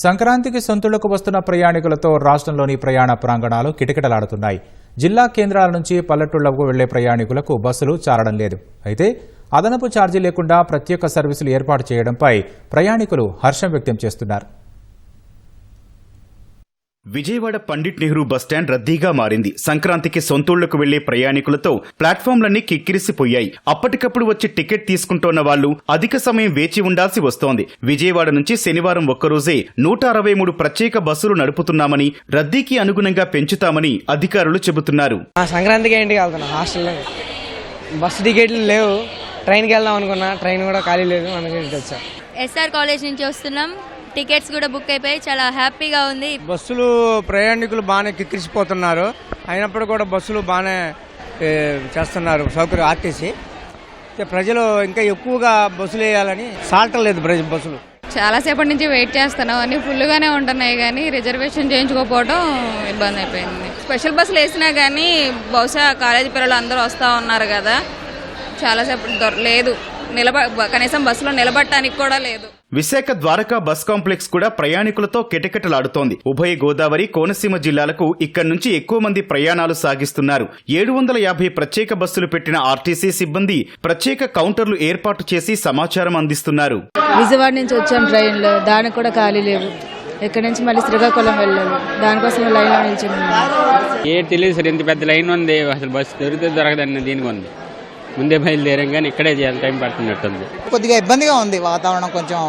సంక్రాంతికి సొంతులకు వస్తున్న ప్రయాణికులతో రాష్ట్రంలోని ప్రయాణ ప్రాంగణాలు కిటకిటలాడుతున్నాయి. జిల్లా కేంద్రాల నుంచి పల్లెటూళ్ళకు వెళ్ళే ప్రయాణికులకు బస్సులు చాలడం లేదు. అయితే అదనపు ఛార్జీ లేకుండా ప్రత్యేక సర్వీసులు ఏర్పాటు చేయడంపై ప్రయాణికులు హర్షం వ్యక్తం చేస్తున్నారు. విజయవాడ పండిట్ నెహ్రూ బస్టాండ్ రద్దీగా మారింది. సంక్రాంతికి సొంతూళ్ళకు వెళ్ళే ప్రయాణికులతో ప్లాట్ఫామ్లన్నీ కిక్కిరిసిపోయాయి. అప్పటికప్పుడు వచ్చి టికెట్ తీసుకుంటోన్న వాళ్ళు అధిక సమయం వేచి ఉండాల్సి వస్తోంది. విజయవాడ నుంచి శనివారం ఒక్కరోజే నూట అరవై మూడు ప్రత్యేక బస్సులు నడుపుతున్నామని రద్దీకి అనుగుణంగా పెంచుతామని అధికారులు చెబుతున్నారు. ఆ సంక్రాంతికి హాస్టల్లో బస్సు టికెట్లు లేవు. ట్రైన్కి వెళ్దాం అనుకున్నా. ట్రైన్ కూడా ఖాళీ లేదు. అందుకే ఎస్ఆర్ కాలేజ్ నుంచి వస్తున్నాం. టికెట్స్ కూడా బుక్ అయిపోయి చాలా హ్యాపీగా ఉంది. బస్సులు ప్రయాణికులు బాగానే కిక్కిరిసిపోతున్నారు. అయినప్పుడు కూడా బస్సులు బాగానే ఏ, చేస్తున్నారు సౌకర్యం ఆర్టీసీ. ప్రజలు ఇంకా ఎక్కువగా బస్సులు వేయాలని సాల్టలేదు ప్రజ బస్సులు. చాలాసేపటి నుంచి వెయిట్ చేస్తున్నాం. అన్ని ఫుల్గానే ఉంటున్నాయి కానీ రిజర్వేషన్ చేయించుకోకపోవడం ఇబ్బంది అయిపోయింది. స్పెషల్ బస్సులు వేసినా కానీ బహుశా కాలేజీ పిల్లలు అందరూ వస్తూ ఉన్నారు కదా. చాలాసేపు దొర లేదు. నిలబ కనీసం బస్సులో నిలబడటానికి కూడా లేదు. విశాఖ ద్వారకా బస్ కాంప్లెక్స్ కూడా ప్రయాణికులతో కిటకిటలాడుతోంది. ఉభయ గోదావరి కోనసీమ జిల్లాలకు ఇక్కడి నుంచి ఎక్కువ మంది ప్రయాణాలు సాగిస్తున్నారు. ఏడు వందల యాభై ప్రత్యేక బస్సులు పెట్టిన ఆర్టీసీ సిబ్బంది ప్రత్యేక కౌంటర్లు ఏర్పాటు చేసి సమాచారం అందిస్తున్నారు. విజయవాడ నుంచి వచ్చాం ట్రైన్లో. దానికి కూడా ఖాళీ లేవు. ఇక్కడ నుంచి మళ్ళీ శ్రీకాకుళం వెళ్ళాలి. దానికోసం లైన్లో నిల్చున్నాం. ఏ తెలియదు సార్ ఇంత పెద్ద లైన్ ఉంది. అసలు బస్సు దొరికితే దొరకదని దీనికి ఉంది. ముందే బయలుదేరాం కానీ ఇక్కడే చేయాలి. టైం పడుతున్నట్టుంది. కొద్దిగా ఇబ్బందిగా ఉంది వాతావరణం కొంచెం.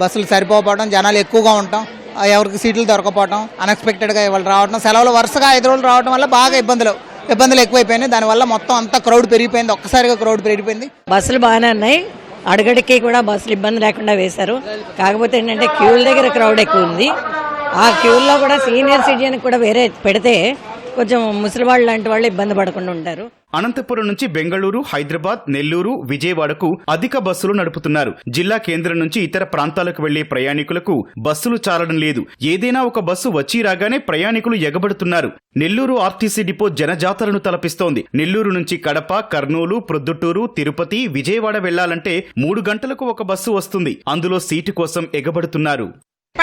బస్సులు సరిపోవడం జనాలు ఎక్కువగా ఉండటం ఆ, ఎవరికి సీట్లు దొరకపోవడం అన్ఎక్స్పెక్టెడ్గా ఇవాళ రావడం సెలవులు వరుసగా ఐదు రోజులు రావడం వల్ల బాగా ఇబ్బందులు. ఇబ్బందులు ఎక్కువైపోయినాయి. దానివల్ల మొత్తం అంతా క్రౌడ్ పెరిగిపోయింది. ఒక్కసారిగా క్రౌడ్ పెరిగిపోయింది. బస్సులు బాగానే ఉన్నాయి. అడుగడికి కూడా బస్సులు ఇబ్బంది లేకుండా వేశారు. కాకపోతే ఏంటంటే క్యూల దగ్గర క్రౌడ్ ఎక్కువ ఉంది. ఆ క్యూల్లో కూడా సీనియర్ సిటిజన్ కూడా వేరే పెడితే కొంచెం ముసలివాళ్ళు లాంటి వాళ్ళు ఇబ్బంది పడకుండా ఉంటారు. అనంతపురం నుంచి బెంగళూరు హైదరాబాద్ నెల్లూరు విజయవాడకు అధిక బస్సులు నడుపుతున్నారు. జిల్లా కేంద్రం నుంచి ఇతర ప్రాంతాలకు వెళ్ళే ప్రయాణికులకు బస్సులు చాలడం లేదు. ఏదైనా ఒక బస్సు వచ్చి రాగానే ప్రయాణికులు ఎగబడుతున్నారు. నెల్లూరు ఆర్టీసీ డిపో జనజాతరను తలపిస్తోంది. నెల్లూరు నుంచి కడప కర్నూలు ప్రొద్దుటూరు తిరుపతి విజయవాడ వెళ్ళాలంటే మూడు గంటలకు ఒక బస్సు వస్తుంది. అందులో సీటు కోసం ఎగబడుతున్నారు.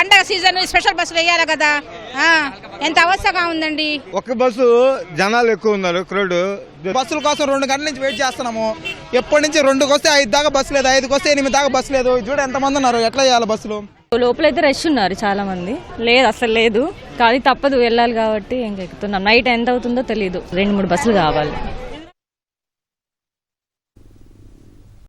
పండగ సీజన్ స్పెషల్ బస్సు వేయాలి కదా. ఎంత అవస్థగా ఉందండి? ఒక బస్సు జనాలు ఎక్కువ ఉన్నారు క్రౌడ్. బస్సుల కోసం రెండు గంటల నుంచి వెయిట్ చేస్తున్నాము. ఎప్పటి నుంచి రెండుకి వస్తే ఐదు దాకా బస్సు లేదు ఐదుకి వస్తే ఎనిమిది దాకా బస్సు లేదు. చూడ ఎంతమంది ఉన్నారు ఎట్లా చేయాలి బస్సులు? లోపలైతే రష్ ఉన్నారు చాలా మంది లేదు అసలు లేదు. కానీ తప్పదు వెళ్ళాలి కాబట్టి ఇంకా ఎక్కుతున్నాం. నైట్ ఎంత అవుతుందో తెలియదు రెండు మూడు బస్సులు కావాలి.